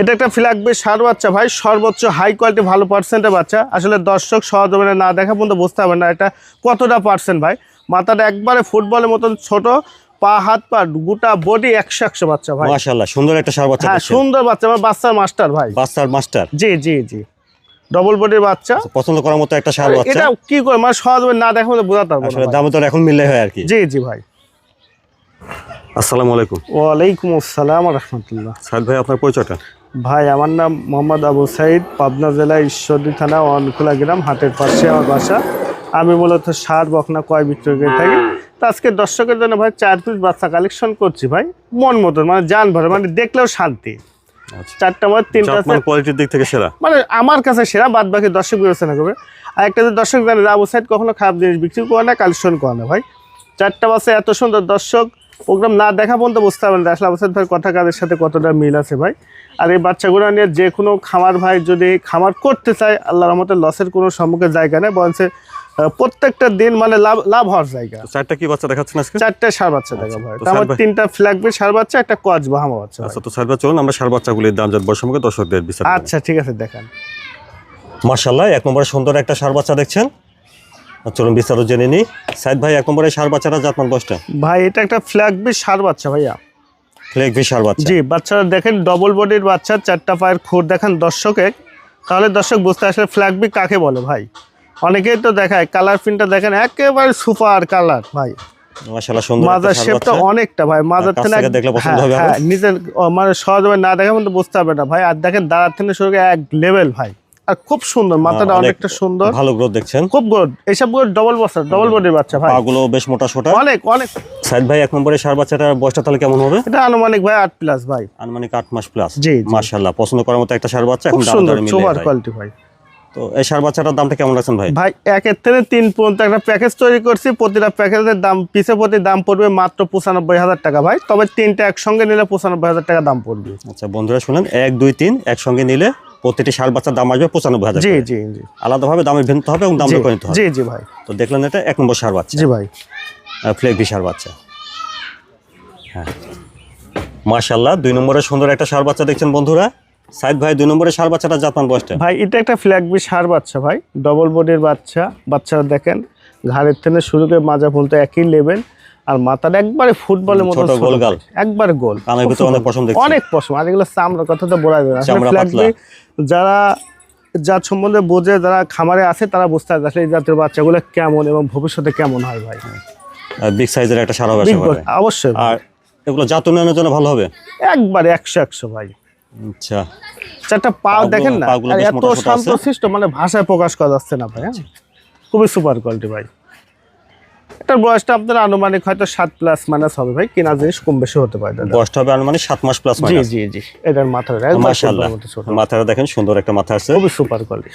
এটা একটা ফ্ল্যাগবে সার বাচ্চা ভাই সর্বোচ্চ হাই কোয়ালিটি ভালো পার্সেন্টের বাচ্চা। আসলে দর্শক সহজমে না দেখা পর্যন্ত বুঝতে হবে না এটা কতটা পার্সেন্ট ভাই। মাথাটা একবারে ফুটবলের মতন ছোট পা হাত পা গোটা বডি একশো একশো বাচ্চা ভাই। মাশাআল্লাহ সুন্দর একটা সার বাচ্চা হ্যাঁ সুন্দর বাচ্চা আমার বাচ্চার মাস্টার ভাই। বাচ্চার মাস্টার জি জি জি। ডবল বডির বাচ্চা। পছন্দ করার মতো একটা সার বাচ্চা। এটা কি করে মানে সহজমে না দেখা পর্যন্ত বোঝাতে পারব আসলে ভাই। দামে তো এখন মিললে হয় আর কি। জি জি ভাই। আসসালামু আলাইকুম। ওয়ালাইকুম আসসালাম রহমতুল্লাহ। সাইদ ভাই আপনার পরিচয়টা? ভাই আমার নাম মোহাম্মদ আবু সাইদ পাবনা জেলা ঈশ্বরদী থানা অনখোলা গ্রাম হাটের পাশে আমার বাসা। আমি মূলত সার বকনা কয় বিক্রয় করে থাকি। তো আজকে দর্শকের জন্য ভাই চার পিস বাচ্চা কালেকশন করছি ভাই মন মতন মানে যান ভরে মানে দেখলেও শান্তি। আচ্ছা। চারটা মানে তিনটা কোয়ালিটির দিক থেকে সেরা। মানে আমার কাছে সেরা বাদ বাকি দর্শক বিবেচনা করবে। আর একটা যে দর্শক জানে আবু সাইড কখনো খারাপ জিনিস বিক্রি করে না কালেকশন করে না ভাই। চারটা বাসে এত সুন্দর দর্শক। প্রোগ্রাম না দেখা পর্যন্ত বুঝতে পারবেন আসলে সাইদ ভাই কথা কাজের সাথে কতটা মিল আছে ভাই? আর এই বাচ্চাগুলো নিয়ে যে কোনো খামার ভাই যদি খামার করতে চায় আল্লাহর রহমতে লসের কোনো সম্মুখে জায়গা নেই বরঞ্চ প্রত্যেকটা দিন মানে লাভ লাভ হওয়ার জায়গা। চারটা কি বাচ্চা দেখাচ্ছেন আজকে? চারটা সার বাচ্চা দেখা ভাই। আমার সার তিনটা ফ্ল্যাগবে সার বাচ্চা একটা কচ বাহামা বাচ্চা। আচ্ছা তো সাইদ ভাই চলুন আমরা সার বাচ্চাগুলির দাম জানব সম্পর্কে দর্শকদের বিচার আচ্ছা ঠিক আছে দেখান। মার্শাল্লাহ এক নম্বরে সুন্দর একটা সার বাচ্চা দেখছেন। চলুন বিস্তারিত জেনে নিই। সাইদ ভাই এক নম্বরে সার বাচ্চাটা জাতমান দশটা। ভাই এটা একটা ফ্ল্যাগবে সার বাচ্চা ভাইয়া। ফ্লেক ভি সার বাচ্চা। জি বাচ্চারা দেখেন ডবল বডির বাচ্চা চারটা পায়ের খুর দেখেন দর্শকে তাহলে দর্শক বুঝতে আসলে ফ্ল্যাগবি কাকে বলে ভাই? অনেকেই তো দেখায় কালার প্রিন্টটা দেখেন একেবারে সুপার কালার ভাই। মার্শাল্লাহ সুন্দর মাজার শেপটা অনেকটা ভাই মাজার থেকে দেখলে পছন্দ হবে আরও? হ্যাঁ নিজের মানে সহজভাবে না দেখা কিন্তু বুঝতে হবে না ভাই। আর দেখেন দাঁড়ার থেকে শুরু করে এক লেভেল ভাই। আর খুব সুন্দর মাথাটা অনেকটা সুন্দর। ভালো গ্রোথ দেখছেন। খুব গুড এইসবগুলো ডবল বস্তা ডবল বডির বাচ্চা ভাই। পাগুলো বেশ মোটা সোটা। অনেক অনেক। সাইদ ভাই এক নম্বরে সার বাচ্চাটার বয়সটা তাহলে কেমন হবে? এটা আনুমানিক ভাই আট প্লাস ভাই। আনুমানিক আট মাস প্লাস জি। মার্শাল্লাহ পছন্দ করার মতো একটা সার বাচ্চা এখন দাম সুন্দর মিলে সুপার কোয়ালিটি ভাই। তো এই সার বাচ্চাটার দামটা কেমন রাখছেন ভাই? ভাই একের থেকে তিন পর্যন্ত একটা প্যাকেজ তৈরি করছি প্রতিটা প্যাকেজের দাম পিছে প্রতি দাম পড়বে মাত্র পঁচানব্বই হাজার টাকা ভাই। তবে তিনটা একসঙ্গে নিলে পঁচানব্বই হাজার টাকা দাম পড়বে। আচ্ছা বন্ধুরা শুনেন এক দুই তিন একসঙ্গে নিলে প্রতিটি সার বাচ্চার দাম আসবে পঁচানব্বই হাজার জি। জি জি। আলাদাভাবে দামে ভিন্ন হবে এবং দাম জি, করে নিতে হবে। জি জি ভাই। তো দেখলেন এটা এক নম্বর সার বাচ্চা। জি ভাই। ফ্লেক ভি সার বাচ্চা। হ্যাঁ। মার্শাল্লাহ দুই নম্বরে সুন্দর একটা সার বাচ্চা দেখছেন বন্ধুরা। সাইদ ভাই দুই নম্বরে সার বাচ্চাটা জাপান বয়সটা। ভাই এটা একটা ফ্ল্যাগবি সার বাচ্চা ভাই। ডবল বডির বাচ্চা। বাচ্চারা দেখেন ঘাড়ের থেকে শুরু করে মাজা পর্যন্ত একই লেভেল আর মাথাটা একবারে ফুটবলের মতো ছোট গোল গাল। একবারে গোল। কানের ভিতরে অনেক। পশম দেখছি। অনেক পশম আর এগুলো চামড়ার কথা তো বলা যায় না। আসলে যারা যার সম্বন্ধে বোঝে যারা খামারে আছে তারা বুঝতে পারে আসলে এই জাতের বাচ্চাগুলো কেমন এবং ভবিষ্যতে কেমন হয় ভাই। বিগ সাইজের একটা সার হবে। অবশ্যই। আর এগুলো জাত উন্নয়নের জন্য ভালো হবে? একবারে একশো একশো ভাই। আচ্ছা। চারটা পা দেখেন না? এত শান্তশিষ্ট মানে ভাষায় প্রকাশ করা যাচ্ছে না ভাই হ্যাঁ? খুবই সুপার কোয়ালিটি ভাই। এটার বয়সটা আপনার আনুমানিক হয়তো সাত প্লাস মাইনাস হবে ভাই কেনা জিনিস কম বেশি হতে পারে বয়সটা হবে আনুমানিক সাত মাস প্লাস জি জি জি এটার মাথা মাশাআল্লাহ। মাথাটা দেখেন সুন্দর একটা মাথা আছে। খুবই সুপার কোয়ালিটি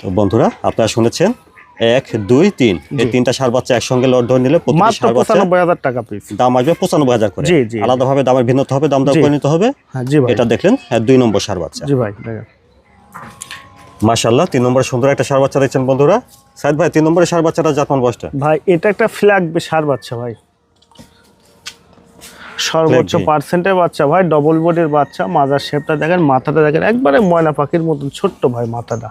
তো বন্ধুরা আপনারা শুনেছেন এক দুই তিন। এই তিনটা সার বাচ্চা একসঙ্গে লট ধরে নিলে মাত্র পঁচানব্বই হাজার টাকা পিস দাম আসবে পঁচানব্বই হাজার করে। আলাদাভাবে দামের ভিন্নতা হবে দাম দর জি। করে নিতে হবে। হ্যাঁ এটা দেখলেন হ্যাঁ দুই নম্বর সার বাচ্চা। জি ভাই মাশাল্লাহ তিন নম্বরে সুন্দর একটা সার বাচ্চা দেখছেন বন্ধুরা। সাইদ ভাই তিন নম্বরে সার বাচ্চাটা জাতমান বয়সটা? ভাই এটা একটা ফ্ল্যাগ সার বাচ্চা ভাই। সর্বোচ্চ পার্সেন্টের বাচ্চা ভাই ডবল বডির বাচ্চা মাজার শেপটা দেখেন মাথাটা দেখেন একবারে ময়না পাখির মতন ছোট্ট ভাই মাথাটা।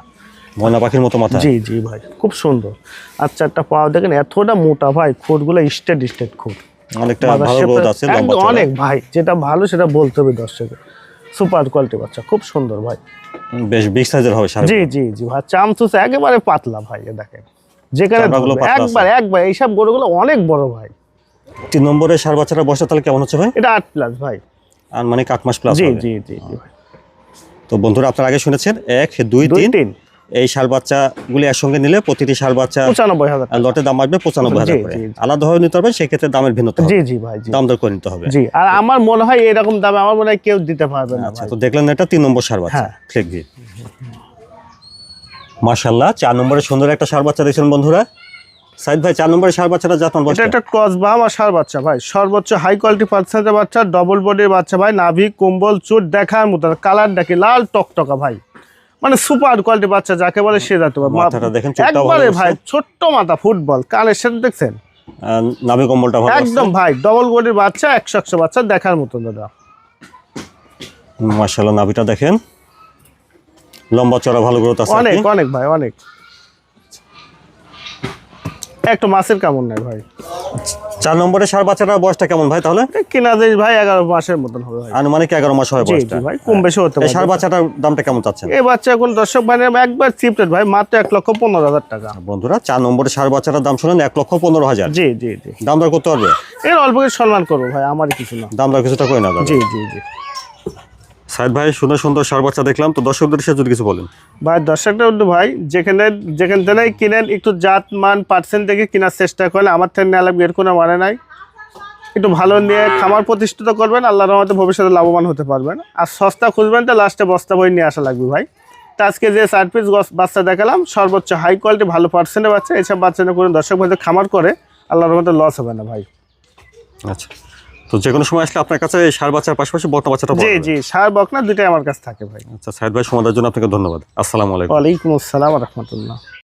ময়না পাখির মতো মাথা? জি জি ভাই খুব সুন্দর। আর চারটা পাও দেখেন এতটা মোটা ভাই খুঁটগুলো স্টেট স্টেট খুঁট। অনেকটা ভালো আছে। অনেক ভাই যেটা ভালো সেটা বলতে হবে দর্শকের সুপার কোয়ালিটি বাচ্চা খুব সুন্দর ভাই। বেশ বিগ সাইজের হবে জি জি জি ভাই চামচুস একেবারে পাতলা ভাই দেখেন। যেখানে। একবার একবার এইসব গরুগুলো অনেক বড় ভাই। তিন নম্বরে সার বাচ্চাটা বসে তাহলে কেমন হচ্ছে ভাই? এটা আট প্লাস ভাই। আর মানে কাক মাস প্লাস জি জি জি তো বন্ধুরা আপনারা আগে শুনেছেন এক দুই দুই তিন। তিন। এই সার বাচ্চাগুলি একসঙ্গে নিলে প্রতিটি সার বাচ্চা পঁচানব্বই হাজার লটের দাম আসবে পঁচানব্বই হাজার জি, করে। জি, জি। আলাদাভাবে নিতে হবে সেক্ষেত্রে দামের ভিন্নতা জি জি ভাই দাম দর করে নিতে হবে। জি আর আমার মনে হয় এরকম দামে আমার মনে হয় কেউ দিতে পারবে না আচ্ছা তো দেখলেন এটা তিন নম্বর সার বাচ্চা হ্যাঁ। ক্লিক দিয়ে মাশাল্লাহ চার নম্বরে সুন্দর একটা সার বাচ্চা দেখছেন বন্ধুরা। সাইদ ভাই চার নম্বরে সার বাচ্চাটা জাতমান এটা একটা ক্রস বাম আর সার বাচ্চা ভাই। সর্বোচ্চ হাই কোয়ালিটি পার্সেন্টের বাচ্চা ডবল বডির বাচ্চা ভাই নাভি কুম্বল চুট দেখার মতো কালার দেখি লাল টকটকা ভাই। মানে সুপার কোয়ালিটি বাচ্চা যাকে বলে সে মাথাটা দেখেন, একবারে ভাই। ছোট্ট মাথা ফুটবল কালের সাথে দেখছেন নাভি কম্বলটা একদম ভাই ডবল বডির বাচ্চা একশো একশো বাচ্চা দেখার মতো দাদা। নাভিটা দেখেন। লম্বা চড়া ভালো গ্রোথ আছে অনেক অনেক ভাই অনেক। একটু মাছের কেমন নাই ভাই? চার নম্বরে সার বাচ্চাটার বয়সটা কেমন ভাই তাহলে? কিনা দেশ ভাই এগারো মাসের মতন হবে আনুমানিক এগারো মাস হয় বয়সটা। ভাই কম বেশি হতে পারে। সার বাচ্চাটার দামটা কেমন চাচ্ছেন? এই বাচ্চা এখন দর্শক ভাই একবার চিপটেড ভাই মাত্র এক লক্ষ পনেরো হাজার টাকা। বন্ধুরা চার নম্বরে সার বাচ্চাটার দাম শুনেন এক লক্ষ পনেরো হাজার। জি জি জি। দাম দর করতে পারবে? এর অল্প সম্মান করব ভাই আমার কিছু না। দাম দর কিছুটা কই না জি জি জি। সাইদ ভাই সুন্দর সুন্দর সার বাচ্চা দেখলাম। তো দর্শকদের সাথে যদি কিছু বলেন। ভাই দর্শকটা বন্ধু ভাই যেখানে যেখান থেকে কিনেন একটু জাত মান পার্সেন্ট দেখে কেনার চেষ্টা করেন। আমার থেকে নেওয়া লাগবে এর কোনো মানে নাই। একটু ভালো নিয়ে খামার প্রতিষ্ঠিত করবেন আল্লাহর রহমতে ভবিষ্যতে লাভবান হতে পারবেন। আর সস্তা খুঁজবেন তো লাস্টে বস্তা বই নিয়ে আসা লাগবে ভাই। তো আজকে যে চার পিস বাচ্চা দেখালাম সর্বোচ্চ হাই কোয়ালিটি ভালো পার্সেন্টের বাচ্চা। এইসব বাচ্চা কোনো দর্শক ভাই খামার করে আল্লাহর রহমতে লস হবে না ভাই। আচ্ছা। তো যে কোনো সময় আসলে আপনার কাছে সার বাচ্চার পাশাপাশি বকনা বাচ্চাটা জি জি সার বকনা দুটাই আমার কাছে থাকে ভাই। আচ্ছা সাইদ ভাই সমাধানের জন্য আপনাকে ধন্যবাদ। আসসালামু আলাইকুম। ওয়ালাইকুম আসসালাম রহমতুল্লাহ।